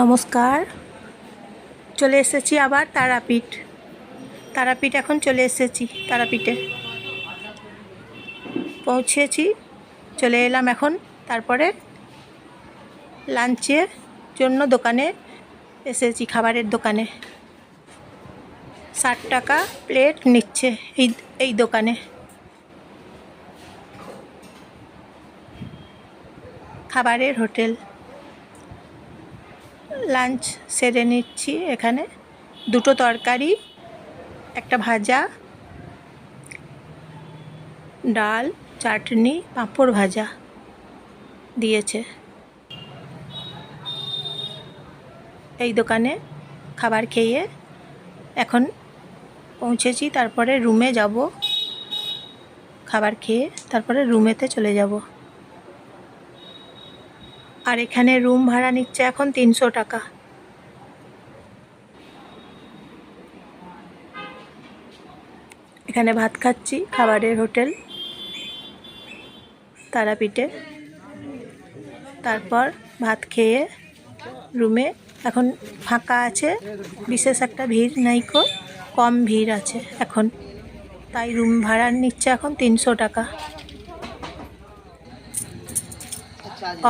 নমস্কার। চলে এসেছি আবার তারাপীঠ। তারাপীঠ এখন চলে এসেছি, তারাপীঠে। পৌঁছেছি, চলে এলাম এখন তারপরে লাঞ্চের জন্য দোকানে এসেছি, খাবারের দোকানে। ষাট টাকা প্লেট নিচ্ছে এই এই দোকানে। খাবারের হোটেল। লাঞ্চ সেরে নিচ্ছি এখানে। দুটো তরকারি, একটা ভাজা, ডাল, চাটনি, পাঁপড় ভাজা দিয়েছে। এই দোকানে খাবার খেয়ে এখন পৌঁছেছি, তারপরে রুমে যাব। খাবার খেয়ে তারপরে রুমেতে চলে যাব। আর এখানে রুম ভাড়া নিচ্ছে এখন তিনশো টাকা। এখানে ভাত খাচ্ছি, খাবারের হোটেল, তারাপীঠে। তারপর ভাত খেয়ে রুমে এখন ফাঁকা আছে, বিশেষ একটা ভিড় নাইকো কম ভিড় আছে এখন। তাই রুম ভাড়া নিচ্ছে এখন তিনশো টাকা।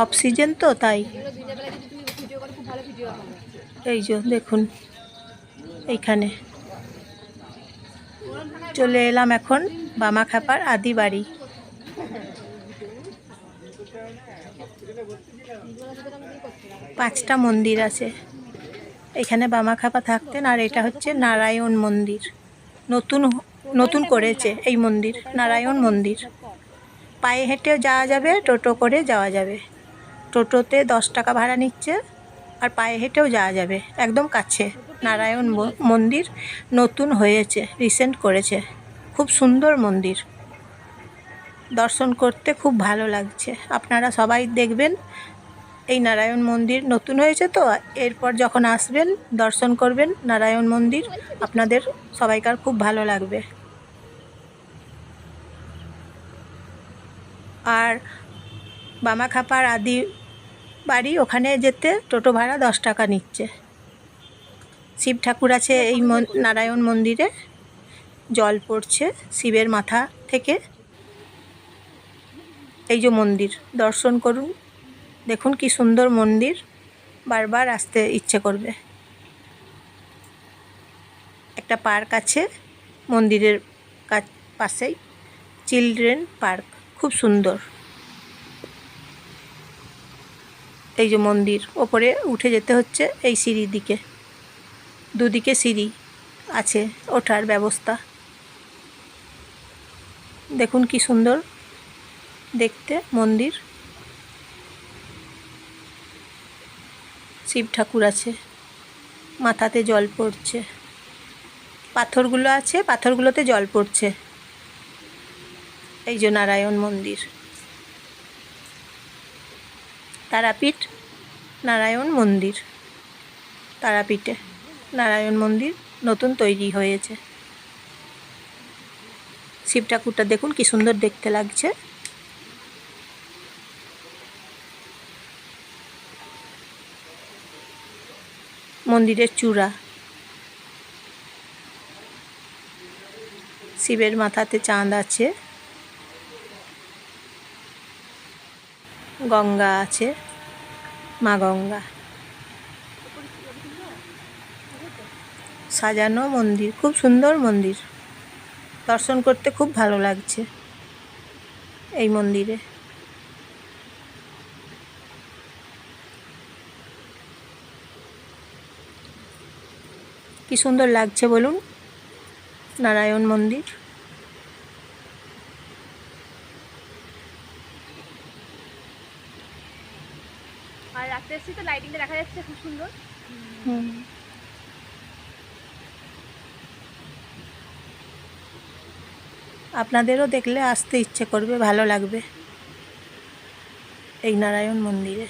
অফ সিজন তো, তাই। এই যে, দেখুন, এইখানে। চলে এলাম এখন বামাখাপার আদি বাড়ি। পাঁচটা মন্দির আছে। এখানে বামাখাপা থাকতেন, আর এটা হচ্ছে নারায়ণ মন্দির। নতুন নতুন করেছে এই মন্দির, নারায়ণ মন্দির। পায়ে হেঁটেও যাওয়া যাবে, টোটো করে যাওয়া যাবে। টোটোতে দশ টাকা ভাড়া নিচ্ছে আর পায়ে হেঁটেও যাওয়া যাবে, একদম কাছে। নারায়ণ মন্দির নতুন হয়েছে রিসেন্ট করেছে। খুব সুন্দর মন্দির। দর্শন করতে খুব ভালো লাগছে। আপনারা সবাই দেখবেন, এই নারায়ণ মন্দির নতুন হয়েছে তো, এরপর যখন আসবেন, দর্শন করবেন নারায়ণ মন্দির, আপনাদের সবাইকার খুব ভালো লাগবে। আর বামাখাপার আদি বাড়ি ওখানে যেতে টোটো ভাড়া দশ টাকা নিচ্ছে। শিব ঠাকুর আছে এই নারায়ণ মন্দিরে, জল পড়ছে শিবের মাথা থেকে। এই যে মন্দির, দর্শন করুন, দেখুন কি সুন্দর মন্দির, বারবার আসতে ইচ্ছে করবে। একটা পার্ক আছে মন্দিরের কাছ- পাশেই, চিলড্রেন পার্ক। খুব সুন্দর। এই যে মন্দির, ওপরে উঠে যেতে হচ্ছে এই সিঁড়ির দিকে। দুদিকে সিঁড়ি আছে, ওঠার ব্যবস্থা। দেখুন কি সুন্দর দেখতে মন্দির। শিব ঠাকুর আছে, মাথাতে জল পড়ছে। পাথরগুলো আছে, পাথরগুলোতে জল পড়ছে। এই যে নারায়ণ মন্দির। তারাপীঠ, নারায়ণ মন্দির। তারাপীঠে নারায়ণ মন্দির নতুন তৈরি হয়েছে। শিব ঠাকুরটা দেখুন কি সুন্দর দেখতে লাগছে। মন্দিরের চূড়া। শিবের মাথাতে চাঁদ আছে। গঙ্গা আছে। মা গঙ্গা। সাজানো মন্দির, খুব সুন্দর মন্দির। দর্শন করতে খুব ভালো লাগছে এই মন্দিরে। কি সুন্দর লাগছে বলুন? নারায়ণ মন্দির আর রাত্রে এসেছি তো লাইটিংটা দেখা যাচ্ছে, খুব সুন্দর। আপনাদেরও দেখলে আসতে ইচ্ছে করবে, ভালো লাগবে। এই নারায়ণ মন্দিরে।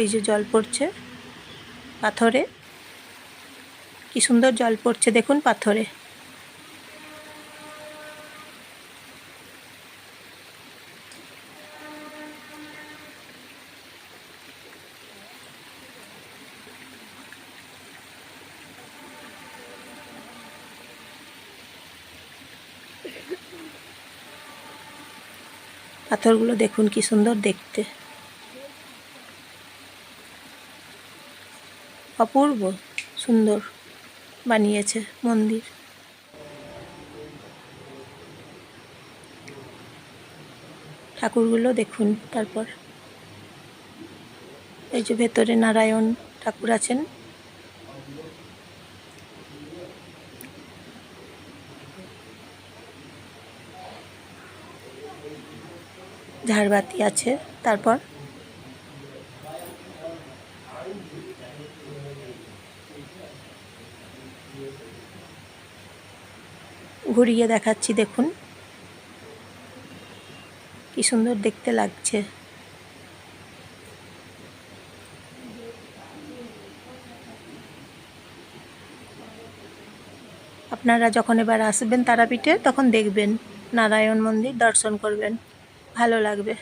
এই যে জল পড়ছে পাথরে। কি সুন্দর জল পড়ছে, দেখুন পাথরে। পাথরগুলো দেখুন কি সুন্দর দেখতে। অপূর্ব সুন্দর বানিয়েছে মন্দির। ঠাকুরগুলো দেখুন তারপর। এই যে ভেতরে নারায়ণ ঠাকুর আছেন। ঝাড়বাতি আছে, তারপর ঘুরিয়ে দেখাচ্ছি, দেখুন। কি সুন্দর দেখতে লাগছে। আপনারা যখন এবার আসবেন তারাপীঠে, তখন দেখবেন নারায়ণ মন্দির দর্শন করবেন। ভালো লাগবে।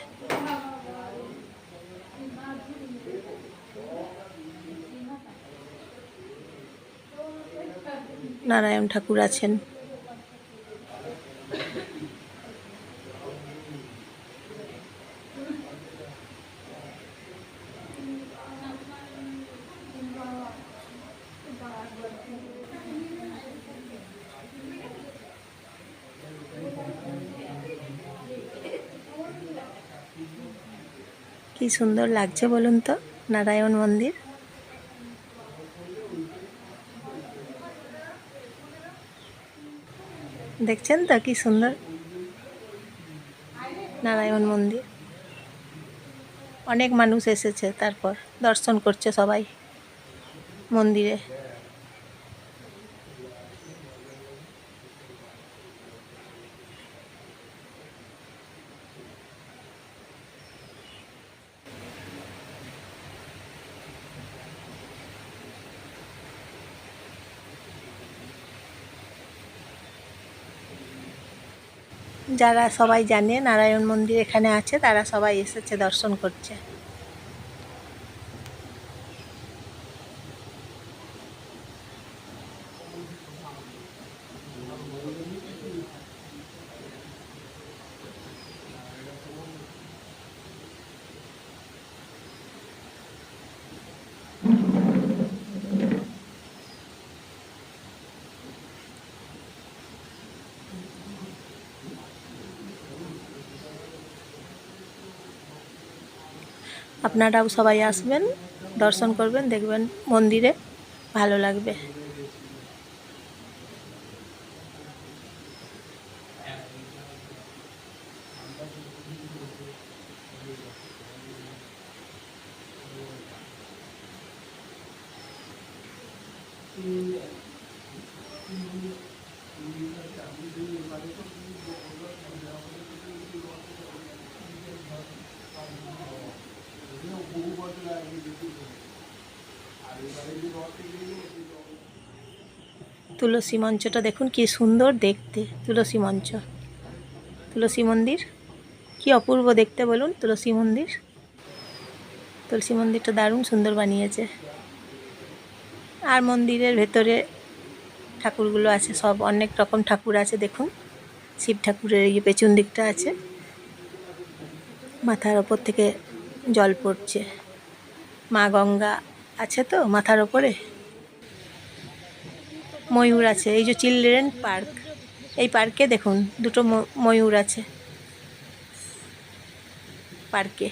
নারায়ণ ঠাকুর আছেন। কি সুন্দর লাগছে বলুন তো, নারায়ণ মন্দির? দেখছেন তো কি সুন্দর? নারায়ণ মন্দির। অনেক মানুষ এসেছে তারপর, দর্শন করছে সবাই মন্দিরে। যারা সবাই জানে নারায়ণ মন্দির এখানে আছে তারা সবাই এসেছে দর্শন করছে আপনারাও সবাই আসবেন দর্শন করবেন দেখবেন মন্দিরে ভালো লাগবে। তুলসী মঞ্চটা দেখুন, কি সুন্দর দেখতে, তুলসী মঞ্চ। তুলসী মন্দির, কি অপূর্ব দেখতে বলুন, তুলসী মন্দির। তুলসী মন্দিরটা দারুণ সুন্দর বানিয়েছে। আর মন্দিরের ভেতরে ঠাকুরগুলো আছে, সব অনেক রকম ঠাকুর আছে, দেখুন। শিব ঠাকুরের এই পেছন দিকটা আছে। মাথার ওপর থেকে জল পড়ছে। মা গঙ্গা আছে তো মাথার ওপরে? ময়ূর আছে, এই যে চিলড্রেন পার্ক, এই পার্কে দেখুন, দুটো ময়ূর আছে। পার্কে।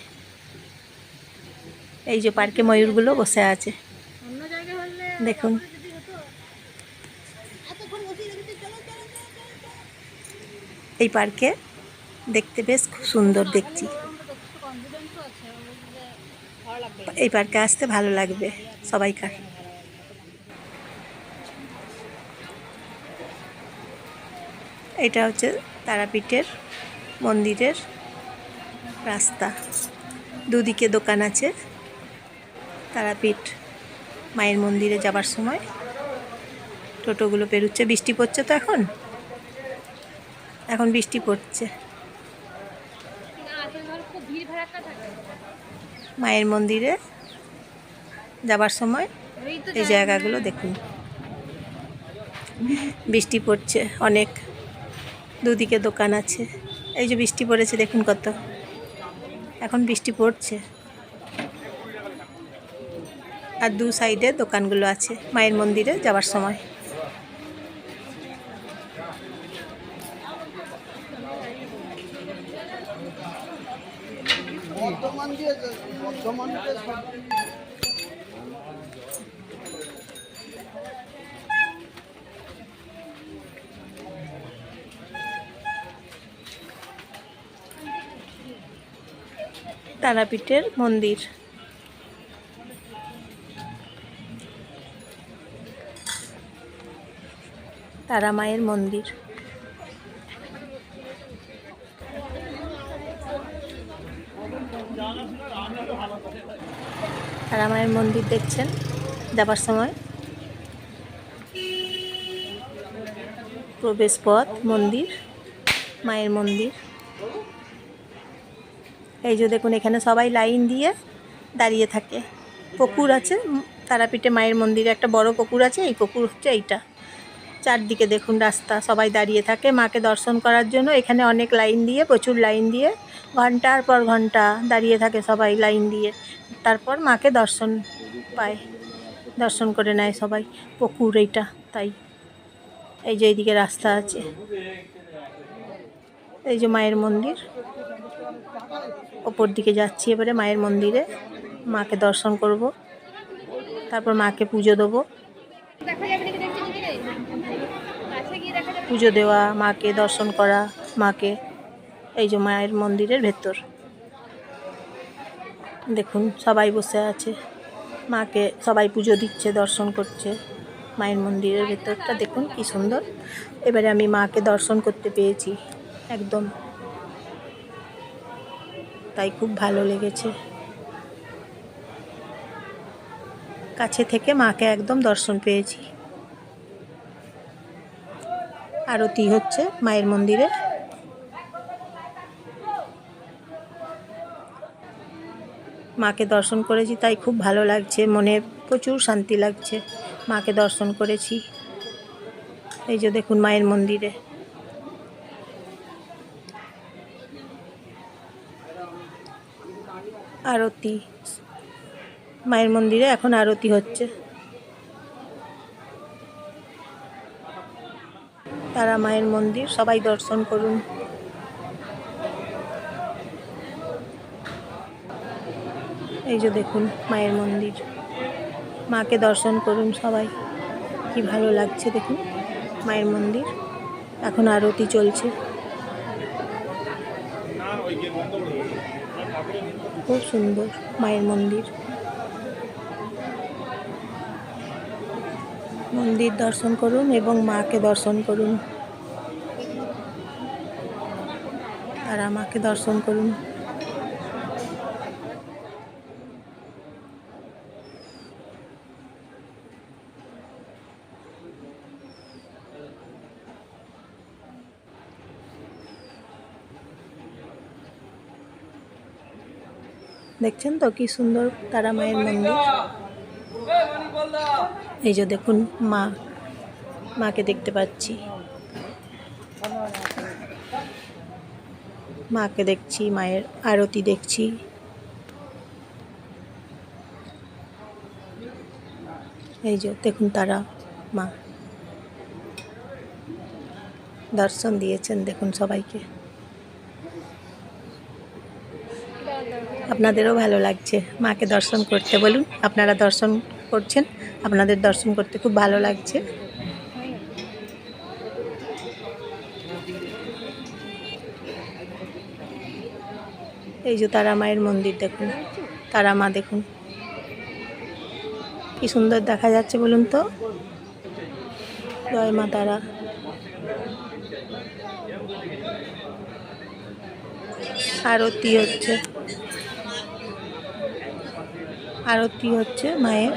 এই যে পার্কে ময়ূরগুলো বসে আছে। দেখুন। এই পার্কে দেখতে বেশ খুব সুন্দর দেখছি কনফিডেন্সও আছে যে ভালো লাগবে এই পার্কে আসতে ভালো লাগবে সবাইকার। এটা হচ্ছে তারাপীঠের মন্দিরের রাস্তা। দুদিকে দোকান আছে। তারাপীঠ মায়ের মন্দিরে যাবার সময়। টোটোগুলো পেরুচ্ছে। বৃষ্টি পড়ছে তো এখন? এখন বৃষ্টি পড়ছে। মায়ের মন্দিরে যাবার সময় এই জায়গাগুলো দেখুন। বৃষ্টি পড়ছে অনেক, দুদিকে দোকান আছে। এই যে বৃষ্টি পড়েছে, দেখুন কত। এখন বৃষ্টি পড়ছে। আর দু সাইডে দোকানগুলো আছে মায়ের মন্দিরে যাওয়ার সময়। দিয়ে তারাপীঠের মন্দির। তারা মায়ের মন্দির তারা মায়ের মন্দির দেখছেন যাবার সময়। প্রবেশ পথ মন্দির, মায়ের মন্দির। এই যে দেখুন, এখানে সবাই লাইন দিয়ে দাঁড়িয়ে থাকে। পুকুর আছে, তারাপীঠে মায়ের মন্দিরে একটা বড় পুকুর আছে, এই পুকুর হচ্ছে এইটা। চারদিকে দেখুন রাস্তা, সবাই দাঁড়িয়ে থাকে মাকে দর্শন করার জন্য। এখানে অনেক লাইন দিয়ে, প্রচুর লাইন দিয়ে, ঘণ্টার পর ঘণ্টা দাঁড়িয়ে থাকে সবাই লাইন দিয়ে। তারপর মাকে দর্শন পায়। দর্শন করে নেয় সবাই। পুকুর এইটা, তাই। এই যে এইদিকে রাস্তা আছে। এই যে মায়ের মন্দির। ওপর দিকে যাচ্ছি এবারে মায়ের মন্দিরে। মাকে দর্শন করব। তারপর মাকে পুজো দেবো। পুজো দেওয়া, মাকে দর্শন করা, মাকে। এই যে মায়ের মন্দিরের ভেতর। দেখুন, সবাই বসে আছে। মাকে সবাই পুজো দিচ্ছে, দর্শন করছে। মায়ের মন্দিরের ভেতরটা দেখুন কি সুন্দর। এবারে আমি মাকে দর্শন করতে পেয়েছি, একদম। তাই খুব ভালো লেগেছে। কাছে থেকে মাকে একদম দর্শন পেয়েছি। আরতি হচ্ছে মায়ের মন্দিরে মাকে দর্শন করেছি, তাই খুব ভালো লাগছে, মনে প্রচুর শান্তি লাগছে। মাকে দর্শন করেছি। এই যে দেখুন মায়ের মন্দিরে। আরতি। মায়ের মন্দিরে এখন আরতি হচ্ছে। তারা মায়ের মন্দির, সবাই দর্শন করুন। এই যে দেখুন, মায়ের মন্দির। মাকে দর্শন করুন সবাই। কি ভালো লাগছে দেখুন, মায়ের মন্দির। এখন আরতি চলছে। খুব সুন্দর মায়ের মন্দির। মন্দির দর্শন করুন এবং মাকে দর্শন করুন। তারা মাকে দর্শন করুন। দেখছেন তো কি সুন্দর তারা মায়ের মন্দির? এই যে দেখুন মা, মাকে দেখতে পাচ্ছি। মাকে দেখছি, মায়ের আরতি দেখছি। এই যে দেখুন তারা, মা। দর্শন দিয়েছেন দেখুন সবাইকে। আপনাদেরও ভালো লাগছে মাকে দর্শন করতে বলুন। আপনারা দর্শন করছেন, আপনাদের দর্শন করতে খুব ভালো লাগছে। এই যে তারা মায়ের মন্দির দেখুন, তারা মা দেখুন। কি সুন্দর দেখা যাচ্ছে বলুন তো। জয় মা তারা। আরতি হচ্ছে। আরতি হচ্ছে মায়ের।